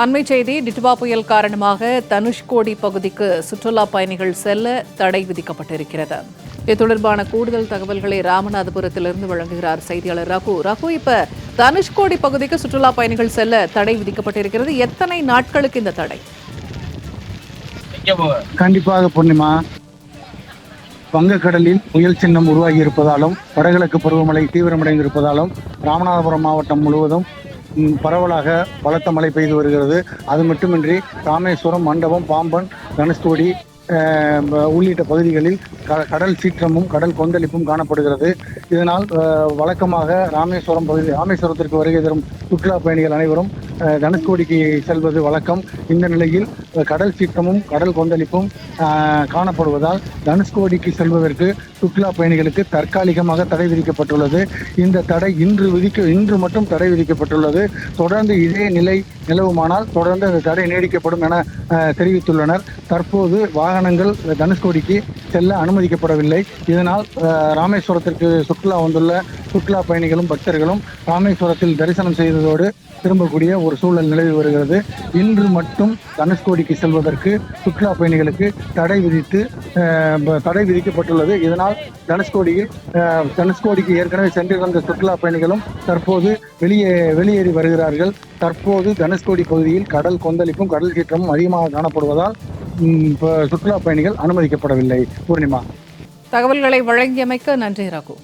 அண்மை செய்தி டிட்வா புயல் காரணமாக தனுஷ்கோடி பகுதிக்கு சுற்றுலா பயணிகள் செல்ல தடை விதிக்கப்பட்டிருக்கிறது. இது தொடர்பான கூடுதல் தகவல்களை ராமநாதபுரத்திலிருந்து வழங்குகிறார் செய்தியாளர் ரகு. ரகு இப்ப தனுஷ்கோடி பகுதிக்கு சுற்றுலா பயணிகள் செல்ல தடை விதிக்கப்பட்டிருக்கிறது. எத்தனை நாட்களுக்கு இந்த தடை? கண்டிப்பாக பூர்ணிமா வங்கக்கடலில் புயல் சின்னம் உருவாகி இருப்பதாலும் வடகிழக்கு பருவமழை தீவிரமடைந்திருப்பதாலும் ராமநாதபுரம் மாவட்டம் முழுவதும் பரவலாக பலத்த மழை பெய்து வருகிறது. அது மட்டுமின்றி ராமேஸ்வரம் மண்டபம் பாம்பன் தனுஷ்கோடி உள்ளிட்ட பகுதிகளில் க- கடல் சீற்றமும் கடல் கொந்தளிப்பும் காணப்படுகிறது. இதனால் வழக்கமாக ராமேஸ்வரம் பகுதி ராமேஸ்வரத்திற்கு வருகை தரும் சுற்றுலா பயணிகள் அனைவரும் தனுஷ்கோடிக்கு செல்வது வழக்கம். இந்த நிலையில் கடல் சீற்றமும் கடல் கொந்தளிப்பும் காணப்படுவதால் தனுஷ்கோடிக்கு செல்வதற்கு சுற்றுலா பயணிகளுக்கு தற்காலிகமாக தடை விதிக்கப்பட்டுள்ளது. இந்த தடை இன்று விதிக்க இன்று மட்டும் தடை விதிக்கப்பட்டுள்ளது. தொடர்ந்து இதே நிலை நிலவுமானால் தொடர்ந்து அந்த தடை நீடிக்கப்படும் என தெரிவித்துள்ளனர். தற்போது வாகனங்கள் தனுஷ்கோடிக்கு செல்ல அனுமதிக்கப்படவில்லை. இதனால் ராமேஸ்வரத்திற்கு சுற்றுலா வந்துள்ள சுற்றுலா பயணிகளும் பக்தர்களும் ராமேஸ்வரத்தில் தரிசனம் செய்ததோடு திரும்பக்கூடிய ஒரு சூழல் நிலவி வருகிறது. இன்று மட்டும் தனுஷ்கோடிக்கு செல்வதற்கு சுற்றுலா பயணிகளுக்கு தடை விதித்து தடை விதிக்கப்பட்டுள்ளது. இதனால் தனுஷ்கோடியில் தனுஷ்கோடிக்கு ஏற்கனவே சென்றிருந்த சுற்றுலா பயணிகளும் தற்போது வெளியே வெளியேறி வருகிறார்கள். தற்போது தனுஷ்கோடி பகுதியில் கடல் கொந்தளிப்பும் கடல் சீற்றமும் அதிகமாக காணப்படுவதால் சுற்றுலா பயணிகள் அனுமதிக்கப்படவில்லை. பூர்ணிமா. தகவல்களை வழங்கியமைக்க நன்றி ராகு.